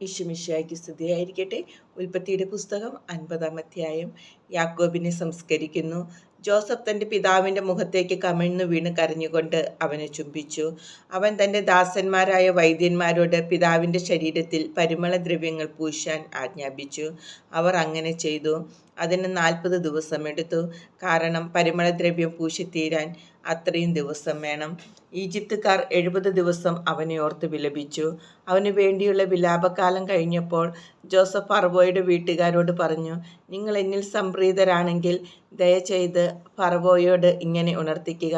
ഈശുമിശിയായ്ക്ക് സ്തുതിയായിരിക്കട്ടെ. ഉൽപ്പത്തിയുടെ പുസ്തകം അൻപതാം അധ്യായം. യാക്കോബിനെ സംസ്കരിക്കുന്നു. ജോസഫ് തന്റെ പിതാവിന്റെ മുഖത്തേക്ക് കമിഴ്ന്നു വീണ് കരഞ്ഞുകൊണ്ട് അവനെ ചുംബിച്ചു. അവൻ തന്റെ ദാസന്മാരായ വൈദ്യന്മാരോട് പിതാവിന്റെ ശരീരത്തിൽ പരിമളദ്രവ്യങ്ങൾ പൂശാൻ ആജ്ഞാപിച്ചു. അവർ അങ്ങനെ ചെയ്തു. അതിന് നാൽപ്പത് ദിവസമെടുത്തു കാരണം പരിമളദ്രവ്യം പൂശിത്തീരാൻ അത്രയും ദിവസം വേണം. ഈജിപ്തുകാർ എഴുപത് ദിവസം അവനെ ഓർത്ത് വിലപിച്ചു. അവന് വേണ്ടിയുള്ള വിലാപകാലം കഴിഞ്ഞപ്പോൾ ജോസഫ് ഫർവോയുടെ വീട്ടുകാരോട് പറഞ്ഞു നിങ്ങൾ എന്നിൽ സംപ്രീതരാണെങ്കിൽ ദയചെയ്ത് ഫർവോയോട് ഇങ്ങനെ ഉണർത്തിക്കുക.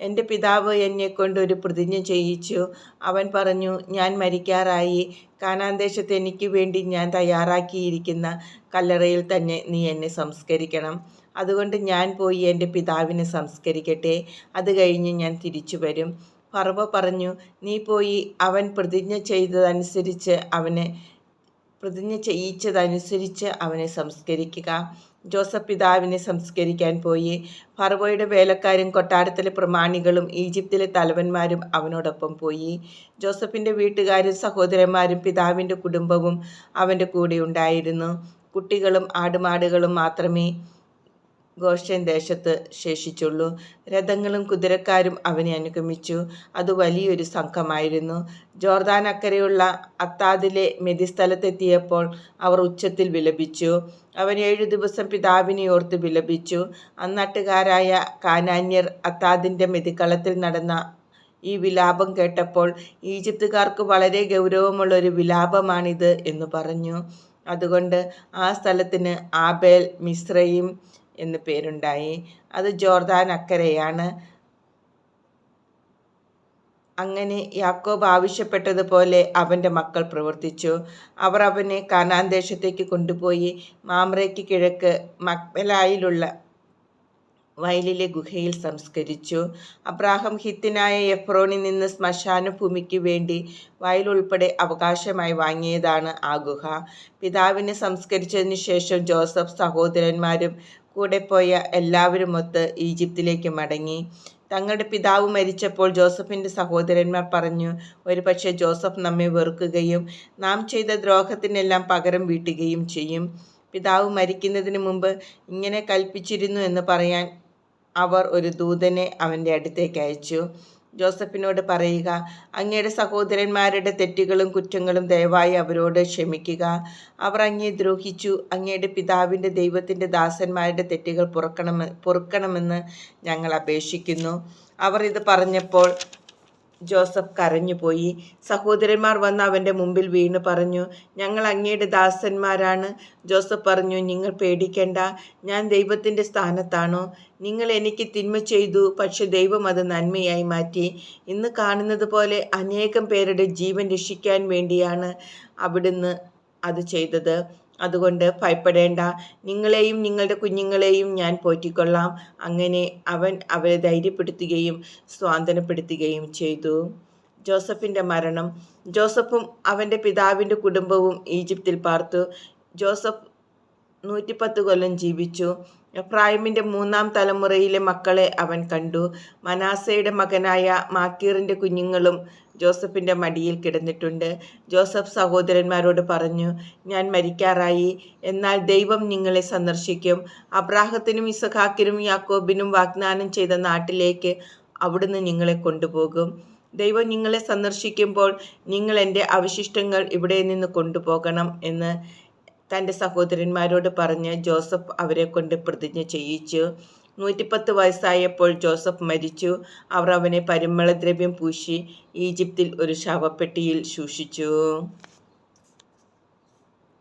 എന്റെ പിതാവ് എന്നെക്കൊണ്ട് ഒരു പ്രതിജ്ഞ ചെയ്യിച്ചു. അവൻ പറഞ്ഞു ഞാൻ മരിക്കാറായി. കാനാന്തേശത്ത് എനിക്ക് വേണ്ടി ഞാൻ തയ്യാറാക്കിയിരിക്കുന്ന കല്ലറയിൽ തന്നെ നീ എന്നെ സംസ്കരിക്കണം. അതുകൊണ്ട് ഞാൻ പോയി എന്റെ പിതാവിനെ സംസ്കരിക്കട്ടെ. അത് കഴിഞ്ഞ് ഞാൻ തിരിച്ചു വരും. ഫർവ പറഞ്ഞു നീ പോയി അവൻ പ്രതിജ്ഞ ചെയ്തതനുസരിച്ച് അവനെ പ്രതിജ്ഞ ചെയ്യിച്ചതനുസരിച്ച് അവനെ സംസ്കരിക്കുക. ജോസഫ് പിതാവിനെ സംസ്കരിക്കാൻ പോയി. ഫറവോയുടെ വേലക്കാരും കൊട്ടാരത്തിലെ പ്രമാണികളും ഈജിപ്തിലെ തലവന്മാരും അവനോടൊപ്പം പോയി. ജോസഫിന്റെ വീട്ടുകാരും സഹോദരന്മാരും പിതാവിന്റെ കുടുംബവും അവന്റെ കൂടെ ഉണ്ടായിരുന്നു. കുട്ടികളും ആടുമാടുകളും മാത്രമേ ഗോഷൻ ദേശത്ത് ശേഷിച്ചുള്ളൂ. രഥങ്ങളും കുതിരക്കാരും അവനെ അനുഗമിച്ചു. അത് വലിയൊരു സംഘമായിരുന്നു. ജോർദാൻ അക്കരെയുള്ള അത്താദിലെ മെതിസ്ഥലത്തെത്തിയപ്പോൾ അവർ ഉച്ചത്തിൽ വിലപിച്ചു. അവൻ ഏഴു ദിവസം പിതാവിനെ ഓർത്ത് വിലപിച്ചു. അന്നട്ടുകാരായ കാനാന്യർ അത്താദിന്റെ മെതിക്കളത്തിൽ നടന്ന ഈ വിലാപം കേട്ടപ്പോൾ ഈജിപ്തുകാർക്ക് വളരെ ഗൗരവമുള്ള ഒരു വിലാപമാണിത് എന്ന് പറഞ്ഞു. അതുകൊണ്ട് ആ സ്ഥലത്തിന് ആബേൽ മിശ്രയും എന്ന് പേരുണ്ടായി. അത് ജോർദാൻ അക്കരയാണ്. അങ്ങനെ യാക്കോബ് ആവശ്യപ്പെട്ടതുപോലെ അവന്റെ മക്കൾ പ്രവർത്തിച്ചു. അവർ അവനെ കാനാൻ ദേശത്തേക്ക് കൊണ്ടുപോയി മാമ്രയ്ക്ക് കിഴക്ക് മക്ബലായിലുള്ള വയലിലെ ഗുഹയിൽ സംസ്കരിച്ചു. അബ്രാഹം ഹിത്തിനായ എഫ്രോണിൽ നിന്ന് ശ്മശാന ഭൂമിക്ക് വേണ്ടി വയലുൾപ്പെടെ അവകാശമായി വാങ്ങിയതാണ് ആ ഗുഹ. പിതാവിനെ സംസ്കരിച്ചതിന് ശേഷം ജോസഫ് സഹോദരന്മാരും കൂടെ പോയ എല്ലാവരുമൊത്ത് ഈജിപ്തിലേക്ക് മടങ്ങി. തങ്ങളുടെ പിതാവ് മരിച്ചപ്പോൾ ജോസഫിന്റെ സഹോദരന്മാർ പറഞ്ഞു ഒരുപക്ഷെ ജോസഫ് നമ്മെ വെറുക്കുകയും നാം ചെയ്ത ദ്രോഹത്തിനെല്ലാം പകരം വീട്ടുകയും ചെയ്യും. പിതാവ് മരിക്കുന്നതിന് മുമ്പ് ഇങ്ങനെ കൽപ്പിച്ചിരുന്നു എന്ന് പറയാൻ അവർ ഒരു ദൂതനെ അവന്റെ അടുത്തേക്ക് അയച്ചു. ജോസഫിനോട് പറയുക അങ്ങയുടെ സഹോദരന്മാരുടെ തെറ്റുകളും കുറ്റങ്ങളും ദയവായി അവരോട് ക്ഷമിക്കുക. അവർ അങ്ങേ ദ്രോഹിച്ചു. അങ്ങയുടെ പിതാവിന്റെ ദൈവത്തിന്റെ ദാസന്മാരുടെ തെറ്റുകൾ പുറക്കണമെ പൊറുക്കണമെന്ന് ഞങ്ങൾ അപേക്ഷിക്കുന്നു. അവർ ഇത് പറഞ്ഞപ്പോൾ ജോസഫ് കരഞ്ഞുപോയി സഹോദരന്മാർ വന്ന് അവന്റെ മുമ്പിൽ വീണ് പറഞ്ഞു ഞങ്ങൾ അങ്ങയുടെ ദാസന്മാരാണ്. ജോസഫ് പറഞ്ഞു നിങ്ങൾ പേടിക്കേണ്ട ഞാൻ ദൈവത്തിന്റെ സ്ഥാനത്താണോ? നിങ്ങൾ എനിക്ക് തിന്മ ചെയ്തു പക്ഷെ ദൈവം അത് നന്മയായി മാറ്റി. ഇന്ന് കാണുന്നത് പോലെ അനേകം പേരുടെ ജീവൻ രക്ഷിക്കാൻ വേണ്ടിയാണ് അവിടുന്ന് അത് ചെയ്തത്. അതുകൊണ്ട് ഭയപ്പെടേണ്ട. നിങ്ങളെയും നിങ്ങളുടെ കുഞ്ഞുങ്ങളെയും ഞാൻ പോറ്റിക്കൊള്ളാം. അങ്ങനെ അവൻ അവരെ ധൈര്യപ്പെടുത്തുകയും സ്വാന്തനപ്പെടുത്തുകയും ചെയ്തു. ജോസഫിന്റെ മരണം. ജോസഫും അവന്റെ പിതാവിന്റെ കുടുംബവും ഈജിപ്തിൽ പാർത്തു. ജോസഫ് നൂറ്റിപ്പത്ത് കൊല്ലം ജീവിച്ചു. എഫ്രായിമിന്റെ മൂന്നാം തലമുറയിലെ മക്കളെ അവൻ കണ്ടു. മനാസയുടെ മകനായ മാക്കീറിന്റെ കുഞ്ഞുങ്ങളും ജോസഫിന്റെ മടിയിൽ കിടന്നിട്ടുണ്ട്. ജോസഫ് സഹോദരന്മാരോട് പറഞ്ഞു ഞാൻ മരിക്കാറായി. എന്നാൽ ദൈവം നിങ്ങളെ സന്ദർശിക്കും. അബ്രാഹത്തിനും ഇസഖാക്കിനും യാക്കോബിനും വാഗ്ദാനം ചെയ്ത നാട്ടിലേക്ക് അവിടുന്ന് നിങ്ങളെ കൊണ്ടുപോകും. ദൈവം നിങ്ങളെ സന്ദർശിക്കുമ്പോൾ നിങ്ങൾ എന്റെ അവശിഷ്ടങ്ങൾ ഇവിടെ നിന്ന് കൊണ്ടുപോകണം എന്ന് തന്റെ സഹോദരന്മാരോട് പറഞ്ഞ് ജോസഫ് അവരെ കൊണ്ട് പ്രതിജ്ഞ ചെയ്യിച്ചു. നൂറ്റിപ്പത്ത് വയസ്സായപ്പോൾ ജോസഫ് മരിച്ചു. അവർ അവനെ പരിമളദ്രവ്യം പൂശി ഈജിപ്തിൽ ഒരു ശവപ്പെട്ടിയിൽ സൂക്ഷിച്ചു.